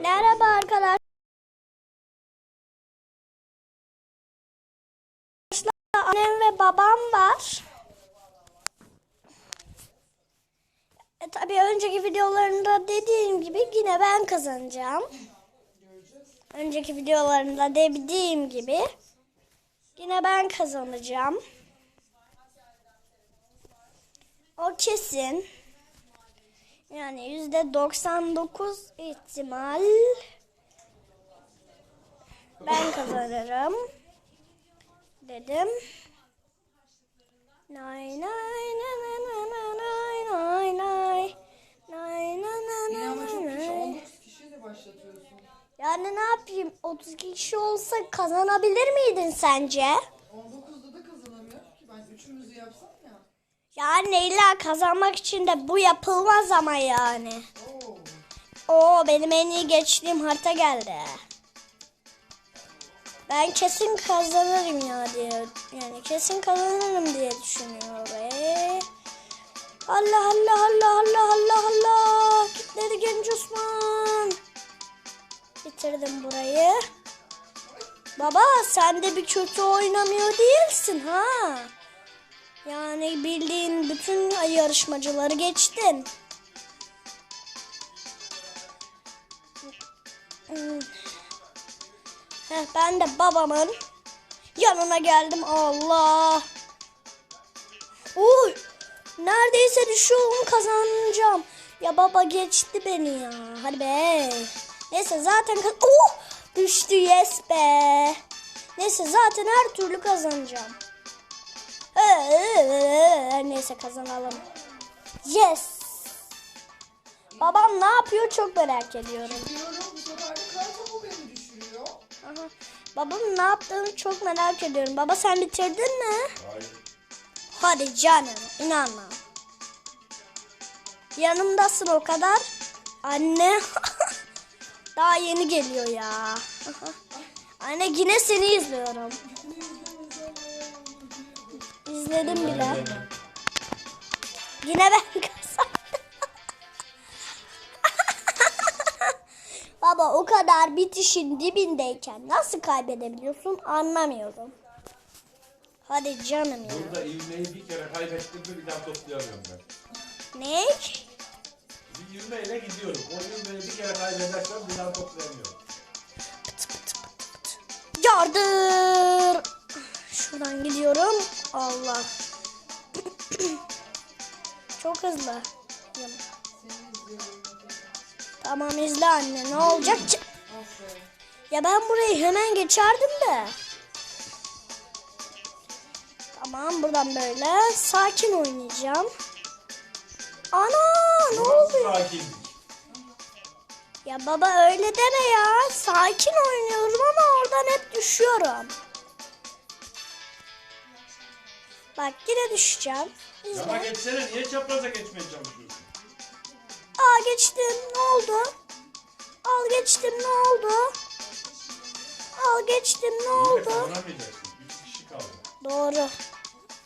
Merhaba arkadaşlar. Annem ve babam var. E, tabii önceki videolarımda dediğim gibi yine ben kazanacağım. Önceki videolarımda dediğim gibi yine ben kazanacağım. O kesin. Yani yüzde 99 ihtimal ben kazanırım dedim. Nay nay nay nay nay nay nay nay nay nay nay nay nay. 19 kişiyle başlatıyorsun. Yani ne yapayım 32 kişi olsa kazanabilir miydin sence? 19'da da kazanamıyor ki ben üçümüzü yapsam ya. Yani illa kazanmak için de bu yapılmaz ama yani. Oo. Benim en iyi geçtiğim harita geldi. Ben kesin kazanırım ya diye. Yani kesin kazanırım diye düşünüyorum. Allah Allah Allah Allah Allah Allah. Kitledi genç Osman. Bitirdim burayı. Baba sen de bir kötü oynamıyor değilsin ha. Yani bildiğin bütün yarışmacıları geçtin. Hmm. Heh, ben de babamın yanına geldim. Allah. Uy. Neredeyse düşüyorum kazanacağım. Ya baba geçti beni ya. Hadi be. Neyse zaten kaz- oh! düştü yes be. Neyse zaten her türlü kazanacağım. Ee, Neyse kazanalım. Yes. Babam ne yapıyor çok merak ediyorum. Aha. Babam ne yaptığını çok merak ediyorum. Baba sen bitirdin mi? Hayır. Hadi canım inanma. Yanımdasın o kadar. Anne. Daha yeni geliyor ya. Anne yine seni izliyorum. İzledim bile. Yine ben kazandım. Baba o kadar bitişin dibindeyken nasıl kaybedebiliyorsun anlamıyorum. Hadi canım ya. Burada ivmeyi bir kere kaybettim mi bir daha toplayamıyorum ben. Ne? Bir ivmeyle gidiyorum. O ivmeyi bir kere kaybedersem bir daha toplayamıyorum. Yardır. Şuradan gidiyorum. Allah. Çok hızlı. Tamam izle anne ne olacak. Ya ben burayı hemen geçerdim de. Tamam buradan böyle sakin oynayacağım. Ana ne oldu? Sakinlik. Ya baba öyle deme ya. Sakin oynuyorum ama oradan hep düşüyorum. Bak yine düşeceğim. İzle. geçsene niye çapraza geçmeye çalışıyorsun? Aa geçtim. Ne oldu? Al geçtim. Ne oldu? Al geçtim. Ne oldu? kazanamayacaksın. Üç kişi kaldı. Doğru.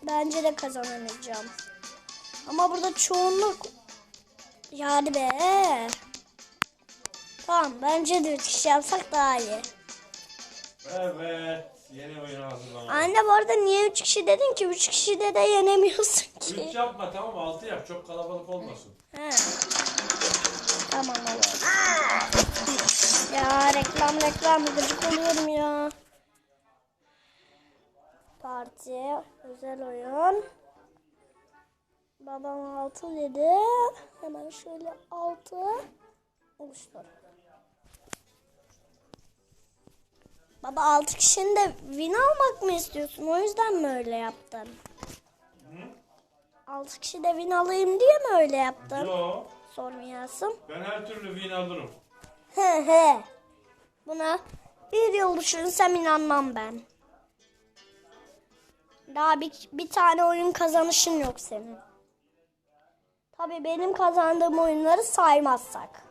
Bence de kazanamayacağım. Ama burada çoğunluk yani be. Tamam bence de üç kişi yapsak daha iyi. Evet. Yeni oyuna hazırlanalım. Anne bu arada niye üç kişi dedin ki? Üç kişide de yenemiyorsun ki. yapma tamam altı yap. Çok kalabalık olmasın. He. Tamam olur. Ya reklam reklam gıcık oluyorum ya. Parti, özel oyun. Babam altı dedi. Hemen şöyle altı oluştur. Baba altı kişinin de win almak mı istiyorsun? O yüzden mi öyle yaptın? Altı kişi de win alayım diye mi öyle yaptın? Yo. Sormayasın. Ben her türlü win alırım. He he. Buna bir yıl düşünsem inanmam ben. Daha bir, bir tane oyun kazanışın yok senin. Tabii benim kazandığım oyunları saymazsak.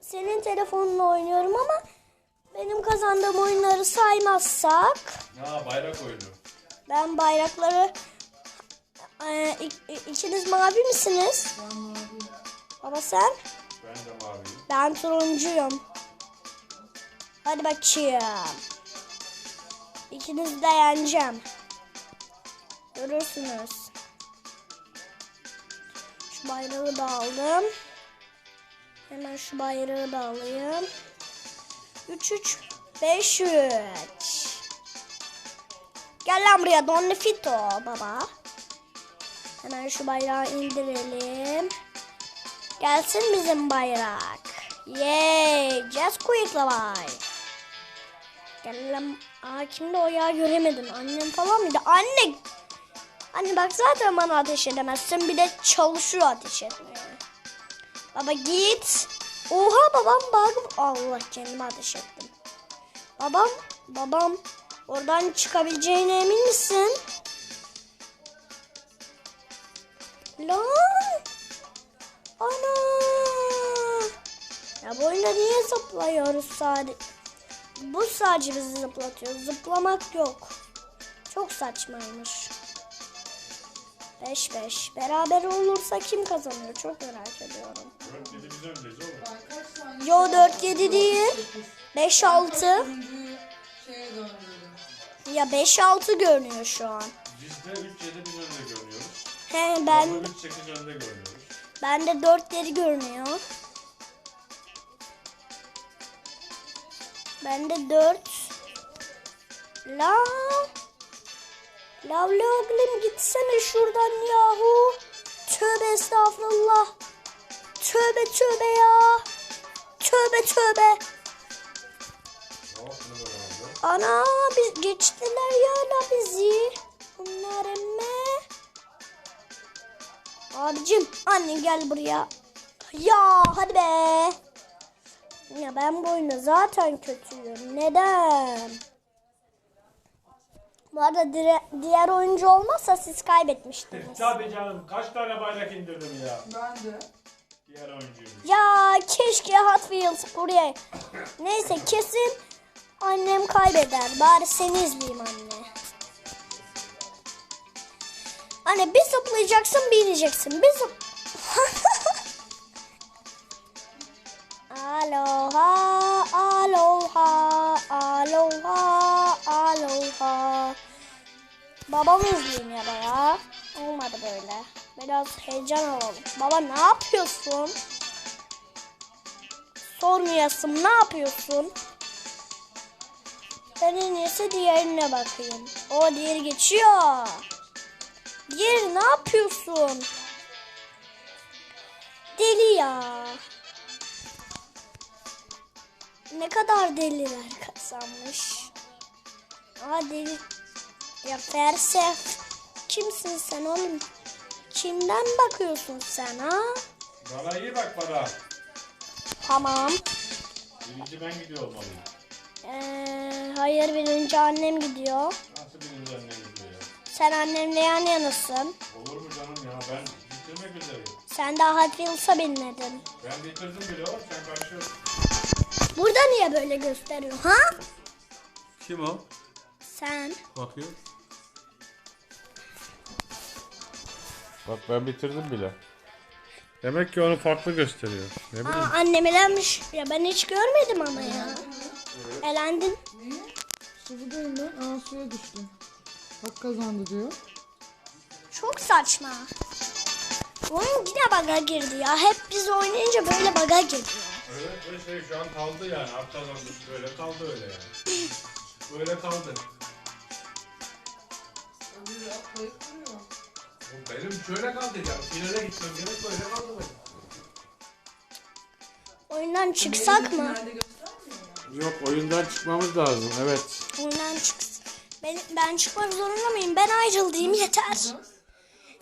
Senin telefonunla oynuyorum ama benim kazandığım oyunları saymazsak Ha bayrak oyunu. ben bayrakları Ee, ik- ikiniz mavi misiniz? Ben mavi. Baba sen? Ben de maviyim. Ben turuncuyum. Hadi bakayım. İkinizi de yeneceğim. Görürsünüz. Şu bayrağı da aldım. Hemen şu bayrağı da alayım. 3 3 5 3. Gel lan buraya Don Fito baba. Hemen şu bayrağı indirelim. Gelsin bizim bayrak. Yay! Just quick vay. Gel lan. Aa kimdi o ya göremedim. Annem falan mıydı? Anne! Anne bak zaten bana ateş edemezsin. Bir de çalışıyor ateş etmeye. Baba git. Oha babam bak. Allah kendime ateş ettim. Babam, babam oradan çıkabileceğine emin misin? Lan. Ana. Ya bu oyunda niye zıplıyoruz sadece? Bu sadece bizi zıplatıyor. Zıplamak yok. Çok saçmaymış. 5-5. Beraber olursa kim kazanıyor? Çok merak ediyorum. Dört Ben. Yo 4-7 değil. 5-6. Turuncuyu şeye döndürdüm. Ya 5-6 görünüyor şu an. Biz de üç yedi biz önde görünüyoruz. He ben Ama üç sekiz önde görünüyoruz. bende 4-7 görünüyor. Bende 4. La. Lavlı oğlum gitsene şuradan yahu. Tövbe estağfurullah. Tövbe tövbe ya. Tövbe tövbe. Ana biz geçtiler ya la bizi. Bunlar emme. Abicim anne gel buraya. Ya hadi be. Ya ben bu oyunda zaten kötüyüm. Neden? Bu arada dire- diğer oyuncu olmazsa siz kaybetmiştiniz. Tabii canım kaç tane bayrak indirdim ya. Ben de. Diğer. Ya keşke Hot Wheels buraya. Neyse kesin annem kaybeder. Bari seni izleyeyim anne. Anne bir zıplayacaksın bir ineceksin. Bir zıp... aloha, aloha, aloha, aloha. Babamı izleyeyim ya da ya. Olmadı böyle. Biraz heyecan alalım. Baba ne yapıyorsun? Sormayasın ne yapıyorsun? Ben en iyisi diğerine bakayım. O diğeri geçiyor. Diğeri ne yapıyorsun? Deli ya. Ne kadar deliler kazanmış. Aa deli. Ya Fersef. Kimsin sen oğlum? Kimden bakıyorsun sen ha? Bana iyi bak bana. Tamam. Birinci ben gidiyor olmalıyım. Ee, hayır birinci annem gidiyor. Nasıl birinci annem gidiyor ya? Sen annemle yan yanasın. Olur mu canım ya ben bitirmek üzereyim. Sen daha Hot Wheels'a binmedin. Ben bitirdim bile oğlum sen karışıyorsun. Burada niye böyle gösteriyor ha? Kim o? Sen. Bakıyor. Bak ben bitirdim bile. Demek ki onu farklı gösteriyor. Ne bileyim. Aa, annem elenmiş. Ya ben hiç görmedim ama ya. Elendin. Niye? Sıvıdayım ben. Aa suya düştüm. Bak kazandı diyor. Çok saçma. Oyun yine baga girdi ya. Hep biz oynayınca böyle baga giriyor. Evet ve şey şu an kaldı yani. Alt kazanmış böyle kaldı öyle yani. Böyle kaldı. Benim şöyle kaldı ya. Finale gitmem gerek böyle kaldı benim. Oyundan çıksak mı? Yok oyundan çıkmamız lazım evet. Oyundan çık. Ben, ben çıkmak zorunda mıyım? Ben ayrıldığım yeter.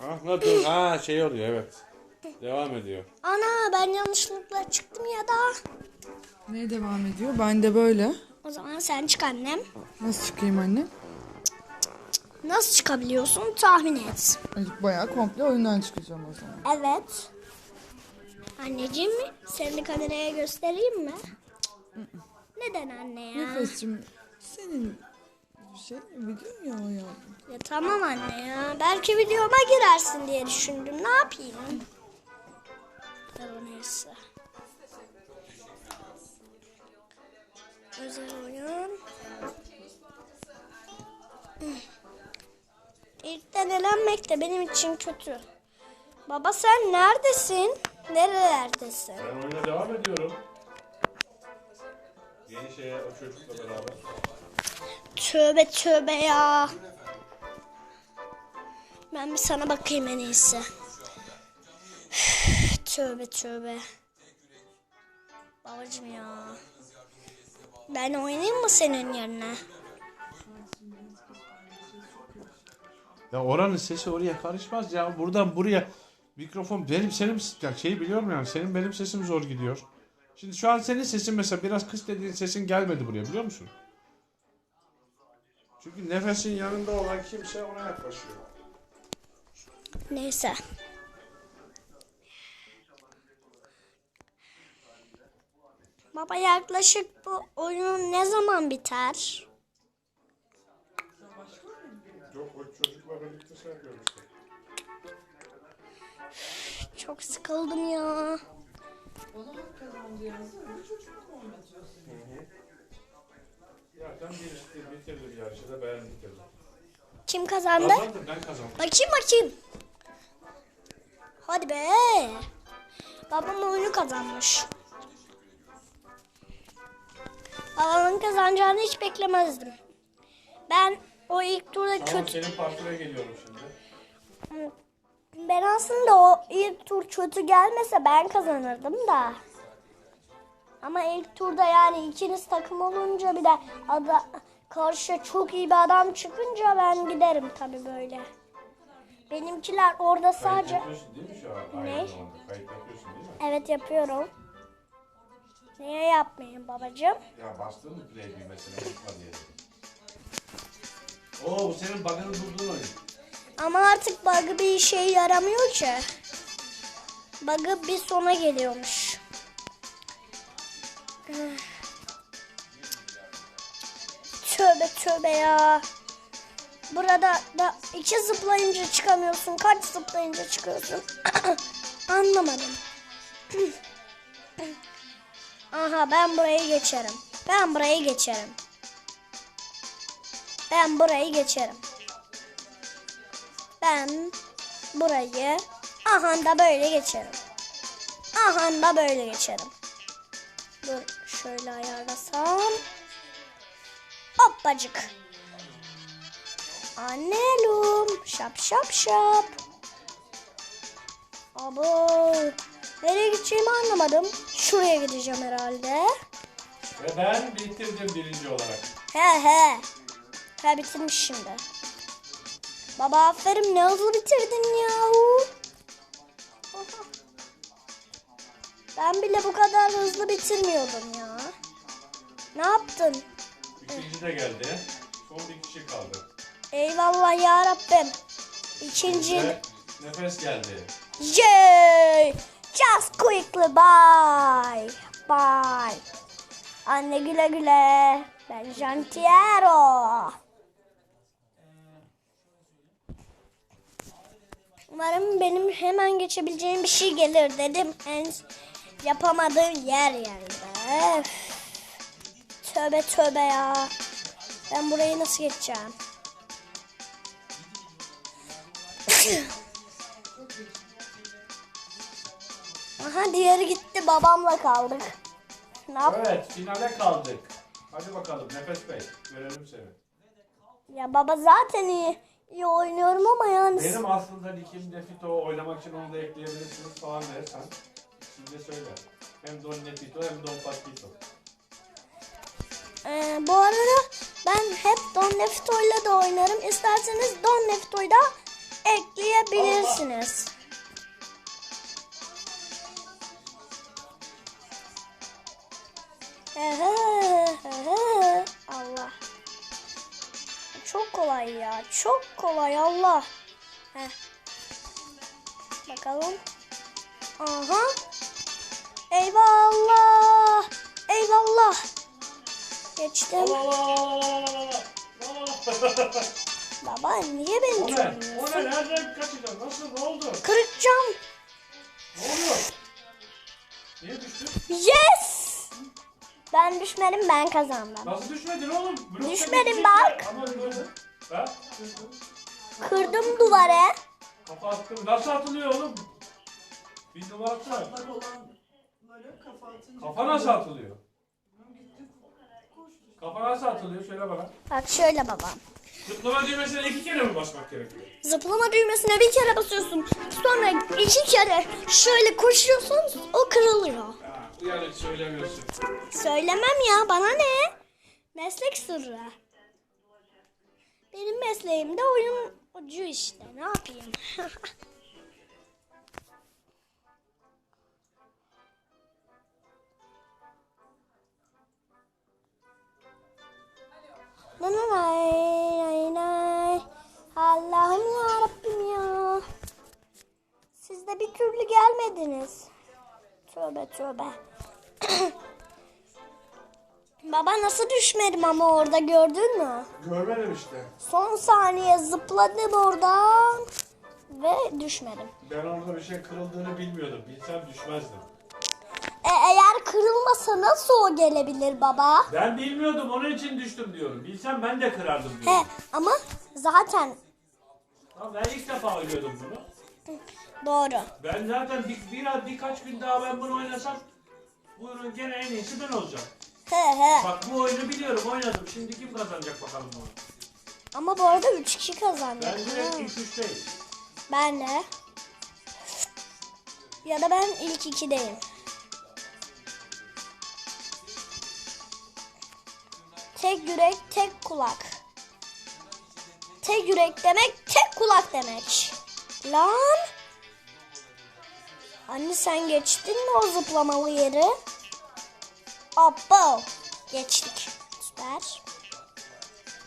Ah ne dur. Ha şey oluyor evet. Devam ediyor. Ana ben yanlışlıkla çıktım ya da. Ne devam ediyor? Ben de böyle. O zaman sen çık annem. Nasıl çıkayım anne? Nasıl çıkabiliyorsun tahmin et. Bayağı komple oyundan çıkacağım o zaman. Evet. Anneciğim mi? Seni kameraya göstereyim mi? Neden anne ya? Nefes'cim senin şey video ya o ya. Ya tamam anne ya. Belki videoma girersin diye düşündüm. Ne yapayım? Ya neyse. güzel oyun. İlkten elenmek de benim için kötü. Baba sen neredesin? Nerelerdesin? Ben oyuna devam ediyorum. Yeni şeye o çocukla beraber. Tövbe tövbe ya. Ben bir sana bakayım en iyisi. tövbe tövbe. Babacım ya. Ben oynayayım mı senin yerine? Ya oranın sesi oraya karışmaz ya. Buradan buraya mikrofon benim senin ya şeyi biliyorum yani senin benim sesim zor gidiyor. Şimdi şu an senin sesin mesela biraz kıs dediğin sesin gelmedi buraya biliyor musun? Çünkü nefesin yanında olan kimse ona yaklaşıyor. Neyse. Baba yaklaşık bu oyun ne zaman biter? Yok o çocukla birlikte şey yapıyoruz işte. Çok sıkıldım ya. Bana hak kazandı yazdı. Öbür çocukla mı oynatıyorsun? Ya ben bir bitirdim yarışı da ben bitirdim. Kim kazandı? Kazandım ben kazandım. Bakayım bakayım. Hadi be. Babam oyunu kazanmış. Babamın kazanacağını hiç beklemezdim. Ben o ilk turda Tamam kötü... senin partine geliyorum şimdi. Ben aslında o ilk tur kötü gelmese ben kazanırdım da. Ama ilk turda yani ikiniz takım olunca bir de ada, karşı çok iyi bir adam çıkınca ben giderim tabii böyle. Benimkiler orada Kayıt sadece... yapıyorsun değil mi şu an? Ne? Aynı zamanda kayıt yapıyorsun değil mi? Evet yapıyorum. Niye yapmayayım babacığım? Ya bastın mı play mesela unutma diye. Oo bu senin bug'ını bulduğun oyun. Ama artık bug'ı bir işe yaramıyor ki. Bug'ı bir sona geliyormuş. Tövbe tövbe ya. Burada da iki zıplayınca çıkamıyorsun. Kaç zıplayınca çıkıyorsun? Anlamadım. Aha ben burayı geçerim. Ben burayı geçerim. Ben burayı geçerim. Ben burayı aha da böyle geçerim. Aha da böyle geçerim. Dur şöyle ayarlasam. Hoppacık. Annelum. Şap şap şap. Abo. Nereye gideceğimi anlamadım. Şuraya gideceğim herhalde. Ve ben bitirdim birinci olarak. He he. He bitirmiş şimdi. Baba aferin ne hızlı bitirdin ya. Ben bile bu kadar hızlı bitirmiyordum ya. Ne yaptın? İkinci de geldi. Son bir kişi kaldı. Eyvallah ya Rabbim. İkinci. Ve nefes geldi. Yay! Just quickly bye. Bye. Anne güle güle. Ben Jantiero. Umarım benim hemen geçebileceğim bir şey gelir dedim. En yapamadığım yer yerde. Öf. Tövbe tövbe ya. Ben burayı nasıl geçeceğim? Aha diğeri gitti babamla kaldık. Ne yap? Evet finale kaldık. Hadi bakalım Nefes Bey görelim seni. Ya baba zaten iyi, iyi oynuyorum ama yani Benim aslında Nick'im Nefito oynamak için onu da ekleyebilirsiniz falan dersen. Şimdi söyle. Hem Don Nefito hem Don Patito. Ee, bu arada ben hep Don Nefto'yla da oynarım. İsterseniz Don Nefto'yu da ekleyebilirsiniz. Allah. Kolay ya. Çok kolay Allah. Heh. Bakalım. Aha. Eyvallah. Eyvallah. Geçtim. Baba niye beni O ne? O ne? Nereden kaçacaksın? Nasıl? Ne oldu? Kırık cam. Ne oluyor? Niye düştün? Yes! Ben düşmedim ben kazandım. Nasıl düşmedin oğlum? Blokta Düşmedim bak. Ama böyle. Ha? Kırdım duvarı. Kafa attım. Nasıl atılıyor oğlum? Bir olan böyle kafa nasıl atılıyor? Kafa nasıl atılıyor? Söyle bana. Bak şöyle baba. Zıplama düğmesine iki kere mi basmak gerekiyor? Zıplama düğmesine bir kere basıyorsun. Sonra iki kere şöyle koşuyorsun o kırılıyor. Ha, yani söylemiyorsun. Söylemem ya bana ne? Meslek sırrı. Benim mesleğim de oyuncu işte ne yapayım. Allah'ım ya Rabbim ya. Siz de bir türlü gelmediniz. Tövbe tövbe. Baba nasıl düşmedim ama orada gördün mü? Görmedim işte. Son saniye zıpladım oradan ve düşmedim. Ben orada bir şey kırıldığını bilmiyordum. Bilsem düşmezdim. E, eğer kırılmasa nasıl o gelebilir baba? Ben bilmiyordum onun için düştüm diyorum. Bilsem ben de kırardım He diyorum. ama zaten Ama ben ilk defa oynuyordum bunu. doğru. Ben zaten bir, biraz birkaç gün daha ben bunu oynasam bunun gene en iyisi ben olacağım. He he. Bak bu oyunu biliyorum oynadım. Şimdi kim kazanacak bakalım bunu. Ama bu arada 3 kişi kazandı. Ben direkt ilk üçteyim. Ben de. Ya da ben ilk ikideyim. Tek yürek, tek kulak. Tek yürek demek, tek kulak demek. Lan. Anne sen geçtin mi o zıplamalı yeri? Abo. Geçtik. Süper.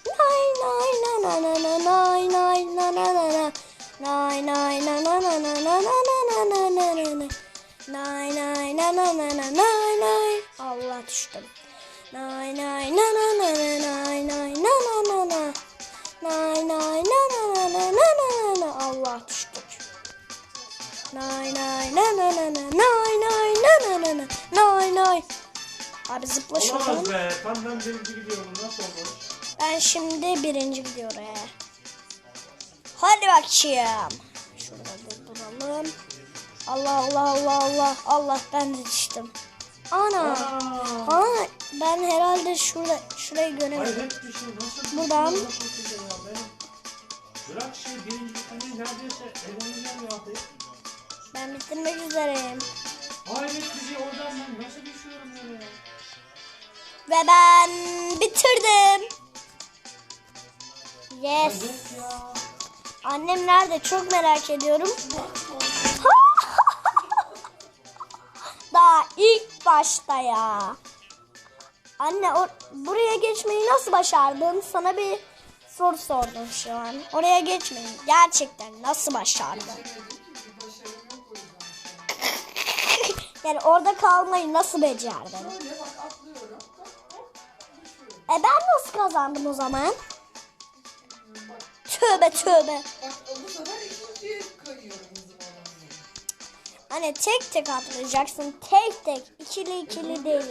Nay nay na na na na nay nay na na na na nay nay na na na na na na na na na na na na nay nay na na na na nay nay Allah düştüm. Nay nay na na na na nay nay na na na na nay nay na na na na na na na Allah düştük. Nay nay na na na na nay nay na na na na nay nay Abi zıpla şuradan. Olamaz be. Tam ben birinci gidiyorum. Nasıl oldu? Ben şimdi birinci gidiyorum. Hadi bakayım. Şurada durduralım. Allah Allah Allah Allah Allah ben de düştüm. Ana. Aa. Aa, ben herhalde şurada şurayı göremedim. hep bir şey nasıl Buradan. Bırak şey birinci bitirmeyi neredeyse eğleneceğim ya. be. Ben bitirmek üzereyim. Hayret bir şey Ve ben bitirdim. Yes. Annem nerede? Çok merak ediyorum. Daha ilk başta ya. Anne o, buraya geçmeyi nasıl başardın? Sana bir soru sordum şu an. Oraya geçmeyi gerçekten nasıl başardın? yani orada kalmayı nasıl becerdin? E ben nasıl kazandım o zaman? Tövbe tövbe. Hani tek tek atlayacaksın. Tek tek. ikili ikili değil.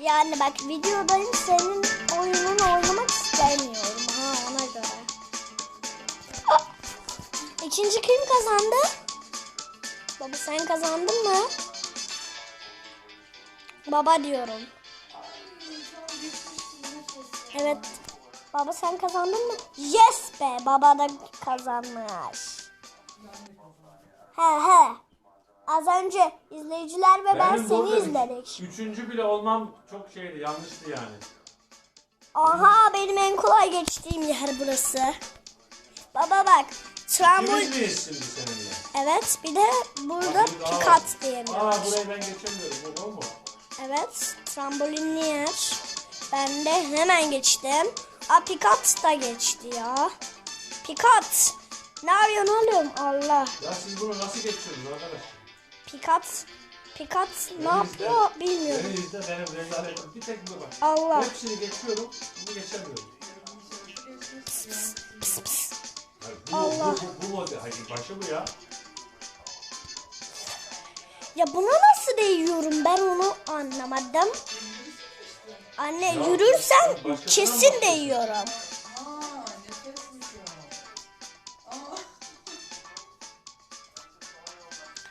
Yani bak videodayım senin oyununu oynamak istemiyorum ha ona göre. Ah! İkinci kim kazandı? Baba sen kazandın mı? Baba diyorum. Evet. Baba sen kazandın mı? Yes be baba da kazanmış. He he. Az önce izleyiciler ve ben Benim seni izledik. Üçüncü bile olmam çok şeydi yanlıştı yani. Aha benim en kolay geçtiğim yer burası. Baba bak. Seninle? Evet bir de burada pikat diye bir Aa burayı ben geçemiyorum. Bu mu? Evet trambolinli yer. Ben de hemen geçtim. Aa pikat da geçti ya. Pikat. Ne yapıyorsun oğlum? Allah. Ya siz bunu nasıl geçiyorsunuz arkadaş? Pikat. Pikat ne yapıyor bilmiyorum. Beni izle benim rezaletim. Bir tek bu bak. Allah. Hepsini geçiyorum. Bunu geçemiyorum. Pıs pıs. Hayır, bu, Allah. Bu, bu, bu model. Hayır başı bu ya. Ya buna nasıl değiyorum ben onu anlamadım. Anne yürürsen başkasına kesin değiyorum.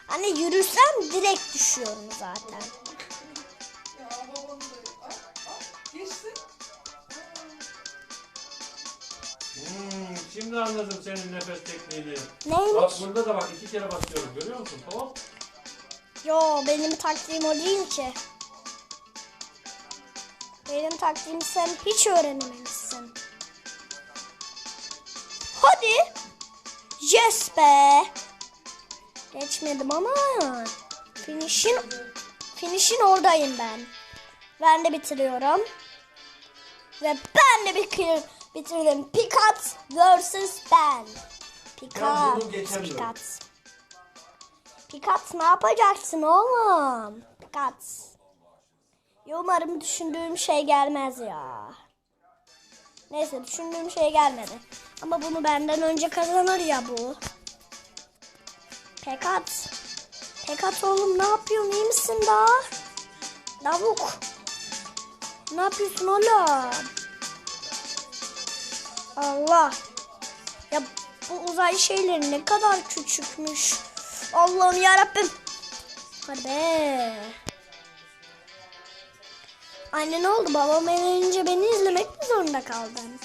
Anne yürürsem direkt düşüyorum zaten. Ya. Hmm, şimdi anladım senin nefes tekniğini. Neymiş? Bak burada da bak iki kere basıyorum görüyor musun? Tamam. Yo benim taktiğim o değil ki. Benim taktiğimi sen hiç öğrenememişsin. Hadi. Yes be. Geçmedim ama finish'in finish'in oradayım ben. Ben de bitiriyorum. Ve ben de bitir, bitirdim. Pikat vs ben. Ben Pikat. Pikat ne yapacaksın oğlum? Pikat. Ya Umarım düşündüğüm şey gelmez ya. Neyse düşündüğüm şey gelmedi. Ama bunu benden önce kazanır ya bu. Pekat. Pekat oğlum ne yapıyorsun iyi misin daha? Davuk. Ne yapıyorsun oğlum? Allah. Ya bu uzay şeyleri ne kadar küçükmüş. Allah'ım yarabbim. Hadi. Anne ne oldu? Babam eğlenince beni izlemek mi zorunda kaldın?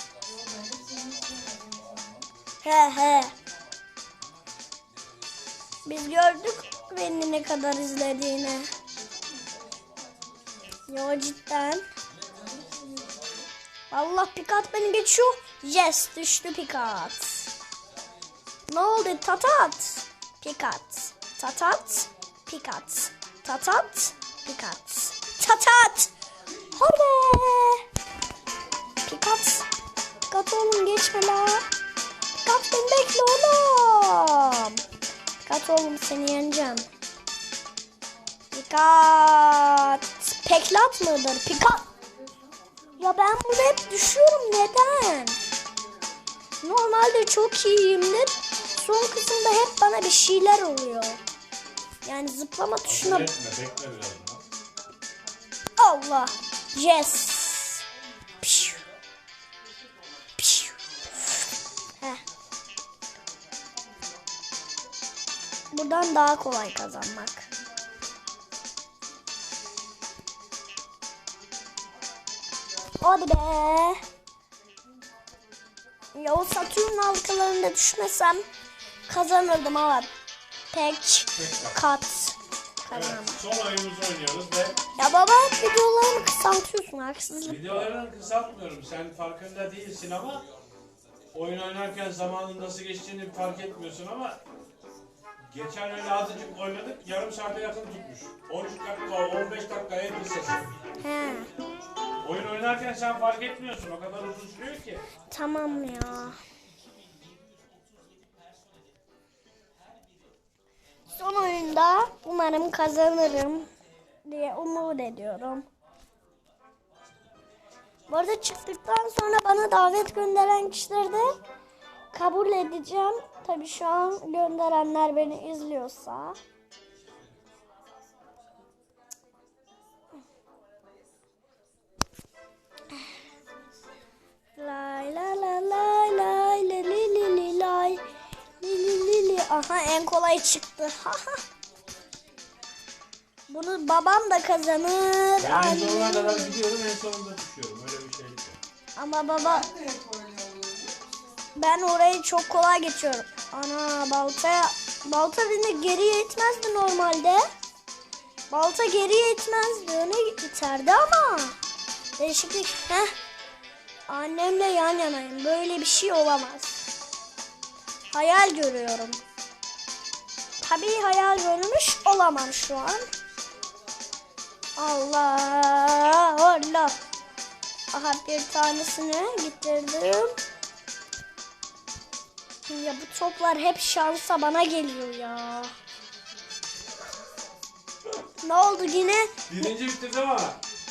He he. Biz gördük beni ne kadar izlediğini. Yo cidden. Allah pikat beni geçiyor. Yes düştü pikat. Ne oldu tatat? Pikat. Tatat. Pikat. Tatat. Pikat. Tatat. Hadi. Pikat. Pikat oğlum geçme la. Pikat beni bekle oğlum. Pikat oğlum seni yeneceğim. Pikat. Peklat mıdır? Pikat. Ya ben bunu hep düşüyorum neden? Normalde çok iyiyimdir. Son kısımda hep bana bir şeyler oluyor. Yani zıplama tuşuna Bekle bekle biraz daha. Allah. Yes. Piu. Piu. Heh. Buradan daha kolay kazanmak. Hadi be. Ya o Satürn halkalarında düşmesem kazanırdım ama pek kat kazanamam. Son oyunumuzu oynuyoruz ve Ya baba videolarını kısaltıyorsun haksızlık. videolarını kısaltmıyorum. Sen farkında değilsin ama oyun oynarken zamanın nasıl geçtiğini fark etmiyorsun ama geçen öyle azıcık oynadık yarım saate yakın tutmuş. 13 dakika 15 dakikaya bir sesi. He Oyun oynarken sen fark etmiyorsun o kadar uzun sürüyor ki. tamam ya. Son oyunda umarım kazanırım diye umut ediyorum. Bu arada çıktıktan sonra bana davet gönderen kişileri de kabul edeceğim. Tabii şu an gönderenler beni izliyorsa. En kolay çıktı. Bunu babam da kazanır. Ben en sonuna kadar gidiyorum en sonunda düşüyorum. Öyle bir şey. Ama baba Ben orayı çok kolay geçiyorum. Ana baltaya balta beni geriye itmezdi normalde. Balta geriye itmezdi. Öne iterdi ama. Değişiklik. Heh. Annemle yan yanayım. Böyle bir şey olamaz. Hayal görüyorum. Tabii hayal görmüş olamam şu an. Allah Allah. Aha bir tanesini getirdim. Ya bu toplar hep şansa bana geliyor ya. Ne oldu yine? Birinci bitirdim ama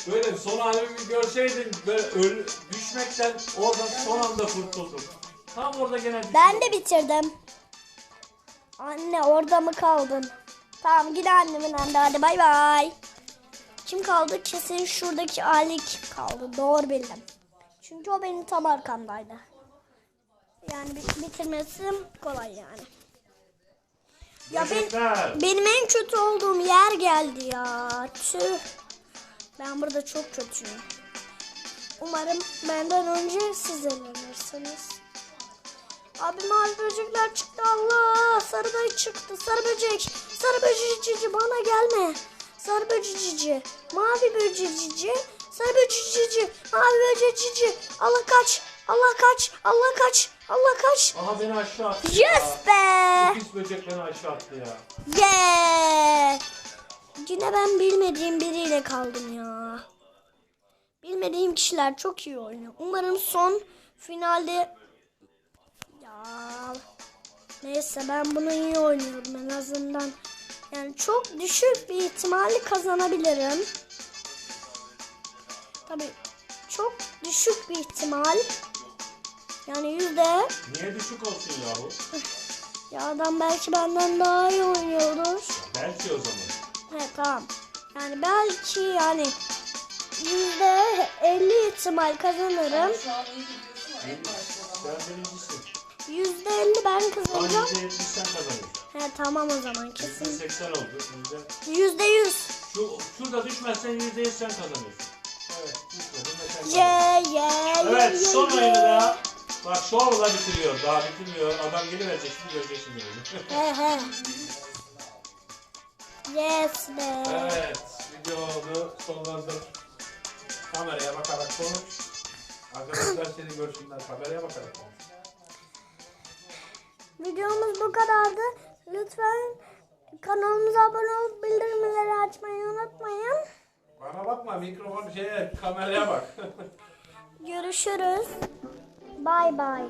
böyle son halimi bir görseydin böyle öl, düşmekten orada son anda kurtuldum. Tam orada gene düştüm. Ben de bitirdim. Anne orada mı kaldın? Tamam git annemin önünde hadi bay bay. Kim kaldı? Kesin şuradaki Alik kaldı. Doğru bildim. Çünkü o benim tam arkamdaydı. Yani bit- bitirmesi kolay yani. Ya ben, benim en kötü olduğum yer geldi ya. Tüh. Ben burada çok kötüyüm. Umarım benden önce siz eğlenirsiniz. Abi mavi böcekler çıktı Allah. Sarı böcek çıktı. Sarı böcek. Sarı böcecici bana gelme. Sarı böcecici. Mavi böcecici. Sarı böcecici. Mavi böcecici. Allah kaç. Allah kaç. Allah kaç. Allah kaç. Aha beni aşağı attı Yes be. Pis böcek beni aşağı attı ya. Yeah. Yine ben bilmediğim biriyle kaldım ya. Bilmediğim kişiler çok iyi oynuyor. Umarım son finalde neyse ben bunu iyi oynuyorum en azından. Yani çok düşük bir ihtimalle kazanabilirim. Tabii çok düşük bir ihtimal. Yani yüzde Niye düşük olsun yahu? ya adam belki benden daha iyi oynuyordur. Belki o zaman. He tamam. Yani belki yani yüzde elli ihtimal kazanırım. Sen birincisin. Yüzde elli ben kazanacağım. yüzde yetmiş sen kazanıyorsun. He tamam o zaman Yüzde kesin. seksen oldu. Yüzde... Yüzde yüz. Şu, şurada düşmezsen yüzde yüz sen kazanıyorsun. Evet düşmedin ve sen Ye ye ye Evet son oyunu da bak şovla bitiriyor. Daha bitirmiyor. Adam geliverecek şimdi göreceksin bunu. He he. Yes be. evet video oldu. Sonlandır. Kameraya bakarak konuş. Arkadaşlar seni görsünler. Kameraya bakarak konuş. Videomuz bu kadardı. Lütfen kanalımıza abone olup bildirimleri açmayı unutmayın. Bana bakma mikrofon şeye kameraya bak. Görüşürüz. Bay bay.